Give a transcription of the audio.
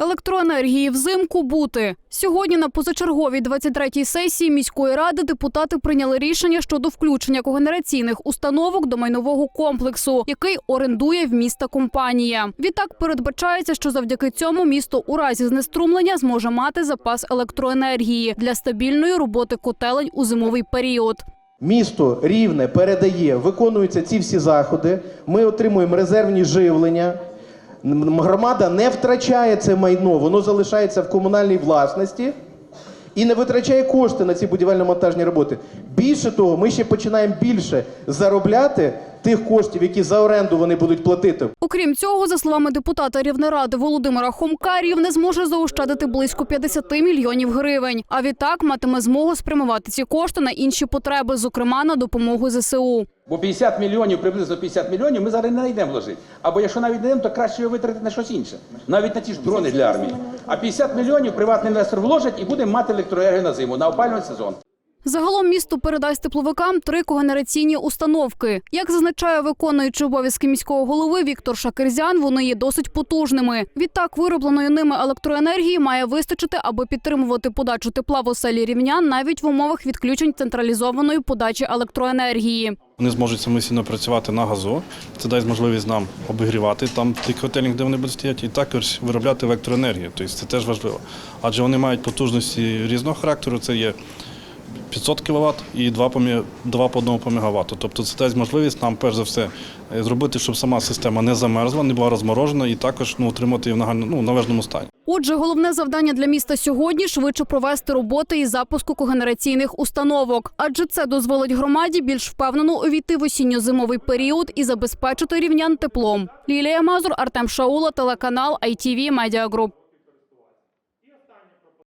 Електроенергії взимку бути сьогодні на позачерговій 23-й сесії міської ради депутати прийняли рішення щодо включення когенераційних установок до майнового комплексу, який орендує в міста компанія. Відтак передбачається, що завдяки цьому місто у разі знеструмлення зможе мати запас електроенергії для стабільної роботи котелень у зимовий період. Місто рівне передає, виконуються ці всі заходи. Ми отримуємо резервні живлення. Громада не втрачає це майно, воно залишається в комунальній власності і не витрачає кошти на ці будівельно-монтажні роботи. Більше того, ми ще починаємо більше заробляти тих коштів, які за оренду вони будуть платити. Окрім цього, за словами депутата Рівнеради Володимира Хомка, Рівне зможе заощадити близько 50 мільйонів гривень. А відтак матиме змогу спрямувати ці кошти на інші потреби, зокрема на допомогу ЗСУ. Бо 50 мільйонів, приблизно 50 мільйонів ми зараз не знайдемо вложити. Або якщо навіть знайдемо, то краще його витратити на щось інше. Навіть на ті ж дрони для армії. А 50 мільйонів приватний інвестор вложить і буде мати електроенергію на зиму, на опалювальний сезон. Загалом місто передасть тепловикам три когенераційні установки. Як зазначає виконуючий обов'язки міського голови Віктор Шакерзян, вони є досить потужними. Відтак, виробленої ними електроенергії має вистачити, аби підтримувати подачу тепла в оселі рівнян навіть в умовах відключень централізованої подачі електроенергії. Вони зможуть самостійно працювати на газу. Це дасть можливість нам обігрівати там ті котельні, де вони будуть стояти, і також виробляти електроенергію. Тобто це теж важливо. Адже вони мають потужності різного характеру. Це є 500 кВт і 2 по, 2 по 1 по мегаватту. Тобто це дасть можливість нам, перш за все, е, зробити, щоб сама система не замерзла, не була розморожена, і також ну, утримати її в нагально- ну, належному стані. Отже, головне завдання для міста сьогодні швидше провести роботи із запуску когенераційних установок, адже це дозволить громаді більш впевнено увійти в осінньо-зимовий період і забезпечити рівнян теплом. Лілія Мазур, Артем Шаула, телеканал ITV Media Group.